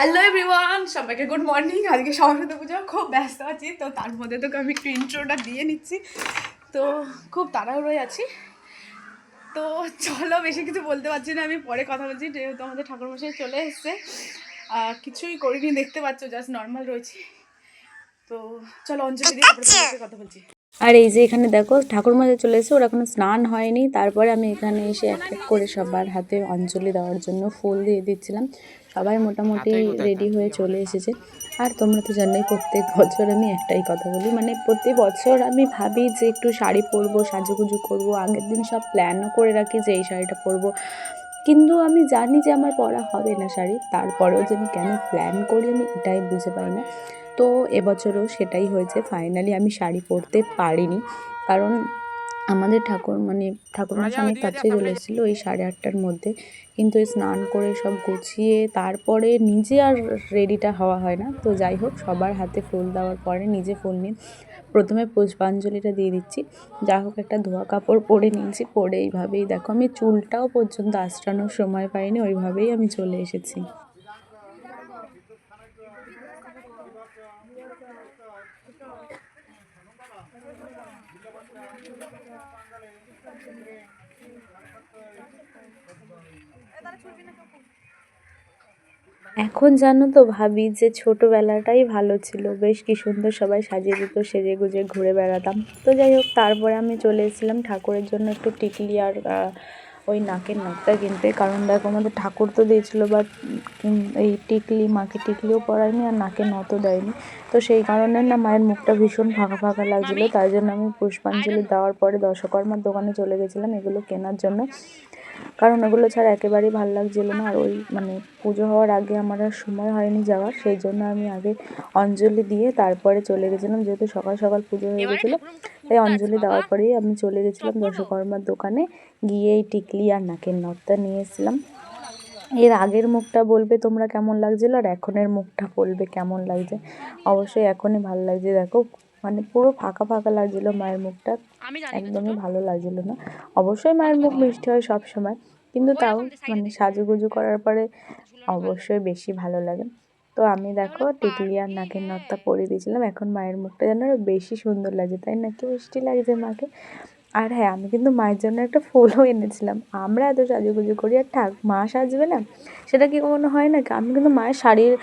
Hello everyone সবাইকে good morning আজকে সরস্বতী পুজো, খুব ব্যস্ত আছি, তো তার মধ্যে তোকে আমি একটু ইন্ট্রোটা দিয়ে নিচ্ছি। তো খুব তাড়াহুড়োয় আছি। তো চলো বেশি কিছু বলতে পারছি না, আমি পরে কথা বলছি, যেহেতু আমাদের ঠাকুরমশাই চলে এসছে। কিছুই করিনি, দেখতে পাচ্ছ জাস্ট নর্মাল রয়েছি। তো চলো অঞ্জলি দিয়ে কথা বলছি। আর এই যে এখানে দেখো ঠাকুর মাঝে চলে এসে ওরা এখনও স্নান হয়নি। তারপরে আমি এখানে এসে এক এক করে সবার হাতে অঞ্জলি দেওয়ার জন্য ফুল দিয়ে দিচ্ছিলাম। সবাই মোটামুটি রেডি হয়ে চলে এসেছে। আর তোমরা তো জানোই প্রত্যেক বছর আমি একটাই কথা বলি মানে প্রতি বছর আমি ভাবি যে একটু শাড়ি পরবো সাজুগুজু করব আগের দিন সব প্ল্যানও করে রাখি যে এই শাড়িটা পরবো। কিন্তু আমি জানি যে আমার পরা হবে না শাড়ি তারপরেও যে আমি কেন প্ল্যান করি আমি এটাই বুঝে পাই না। তো এবছরও সেটাই হয়েছে ফাইনালি আমি শাড়ি পরতে পারিনি। কারণ আমাদের ঠাকুর মানে ঠাকুরমার অনেক কাছে চলে এসেছিল ওই সাড়ে আটটার মধ্যে। কিন্তু স্নান করে সব গুছিয়ে তারপরে নিজে আর রেডিটা হওয়া হয় না। তো যাই হোক সবার হাতে ফুল দেওয়ার পরে নিজে ফুল নিয়ে প্রথমে পুষ্পাঞ্জলিটা দিয়ে দিচ্ছি। যা হোক একটা ধোয়া কাপড় পরে নিয়েছি পরে এইভাবেই দেখো আমি চুলটাও পর্যন্ত আশ্রানোর সময় পাইনি ওইভাবেই আমি চলে এসেছি। এখন জানো তো ভাবি যে ছোটোবেলাটাই ভালো ছিল। বেশ কি সুন্দর সবাই সাজিয়ে দিত সেজে গুজে ঘুরে বেড়াতাম। তো যাই হোক, তারপরে আমি চলে এসেছিলাম ঠাকুরের জন্য একটু টিকলি আর ওই নাকের নখটা কিনতে কারণ দেখো আমাদের ঠাকুর তো দিয়েছিলো বাট এই টিকলি, মাকে টিকলিও পরায়নি আর নাকে নতও দেয়নি। তো সেই কারণে না মায়ের মুখটা ভীষণ ফাঁকা ফাঁকা লাগছিল, তাই জন্য আমি পুষ্পাঞ্জলি দেওয়ার পরে দশকর্মার দোকানে চলে গেছিলাম এগুলো কেনার জন্য। কারণ ওগুলো ছাড়া একেবারেই ভালো লাগছিল না। আর ওই মানে পুজো হওয়ার আগে আমার আর সময় হয়নি যাওয়ার সেই জন্য আমি আগে অঞ্জলি দিয়ে তারপরে চলে গেছিলাম। যেহেতু সকাল সকাল পুজো হয়ে গেছিল তাই অঞ্জলি দেওয়ার পরেই আমি চলে গেছিলাম দশকর্মার দোকানে। গিয়ে এই টিকলি আর নাকের নথটা নিয়ে এসেছিলাম। এর আগের মুখটা বলবে তোমরা কেমন লাগছিল আর এখনের মুখটা বলবে কেমন লাগছে। অবশ্যই এখনই ভালো লাগছে। দেখো মানে পুরো ফাঁকা ফাঁকা লাগছিল মায়ের মুখটা। একদমই ভালো লাগছিল না। অবশ্যই মায়ের মুখ মিষ্টি হয় সব সময় কিন্তু তাও মানে সাজুগুজু করার পরে অবশ্যই বেশি ভালো লাগে। তো আমি দেখো টিকলি আর নাকের নথটা পরিয়ে দিয়েছিলাম। এখন মায়ের মুখটা যেন বেশি সুন্দর লাগছে। তাই নাকি মিষ্টি লাগছে মাকে? আর হ্যাঁ আমি কিন্তু মায়ের জন্য একটা ফুলও এনেছিলাম। আমরা এত সাজুগুজু করি আর ঠাক মা সাজবে না? সেটা কি কখনো হয় নাকি আমি কিন্তু মায়ের শাড়ির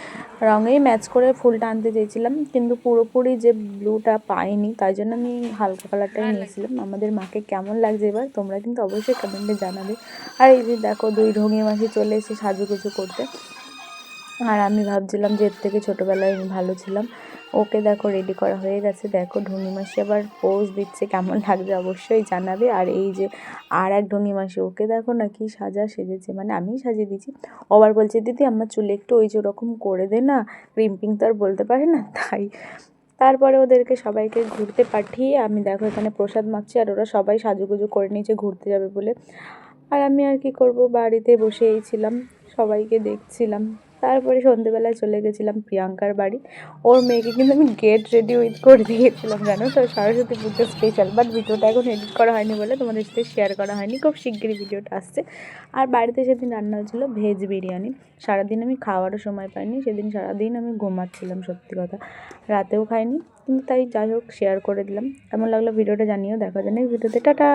রঙেই ম্যাচ করে ফুলটা আনতে চেয়েছিলাম কিন্তু পুরোপুরি যে ব্লুটা পাইনি তাই জন্য আমি হালকা কালারটাই নিয়েছিলাম আমাদের মাকে কেমন লাগছে এবার তোমরা কিন্তু অবশ্যই কমেন্টে জানাবে। আর এই যে দেখো দুই ঢঙিয়ে মাসি চলে এসে সাজুগুজু করতে। আর আমি ভাবছিলাম যে এর থেকে ছোটোবেলায় আমি ভালো ছিলাম। ওকে দেখো রেডি করা হয়ে গেছে। দেখো ঢুঙি মাসি আবার পোজ দিচ্ছে, কেমন লাগবে অবশ্যই জানাবে। আর এই যে আর এক ঢুঙি মাসি ওকে দেখো না কি সাজা সেজেছে। মানে আমি সাজিয়ে দিয়েছি। আবার বলছে, দিদি, আমার চুলে একটু ওই যে ওরকম করে দে না। ক্রিম্পিং তো আর বলতে পারে না। তাই তারপরে ওদেরকে সবাইকে ঘুরতে পাঠিয়ে আমি দেখো এখানে প্রসাদ মাখছি। আর ওরা সবাই সাজুগুজু করে নিয়েছে, ঘুরতে যাবে বলে। আর আমি আর কি করব? বাড়িতে বসেই ছিলাম। সবাইকে দেখছিলাম। তারপরে সন্ধেবেলায় চলে গেছিলাম প্রিয়াঙ্কার বাড়ি। ওর মেয়েকে কিন্তু আমি গেট রেডি উইথ করে দিয়েছিলাম, জানো তো? সরস্বতী পুজো স্পেশাল বাট ভিডিওটা এখন এডিট করা হয়নি বলে তোমাদের সাথে শেয়ার করা হয়নি। খুব শিগগিরই ভিডিওটা আসছে। আর বাড়িতে সেদিন রান্না হয়েছিল ভেজ বিরিয়ানি। সারাদিন আমি খাওয়ারও সময় পাইনি, সেদিন সারাদিন আমি ঘুমাচ্ছিলাম সত্যি কথা। রাতেও খাইনি, কিন্তু তাই যাই হোক শেয়ার করে দিলাম। কেমন লাগল ভিডিওটা জানিয়েও দেখা জানি ভিডিওতে টাটা!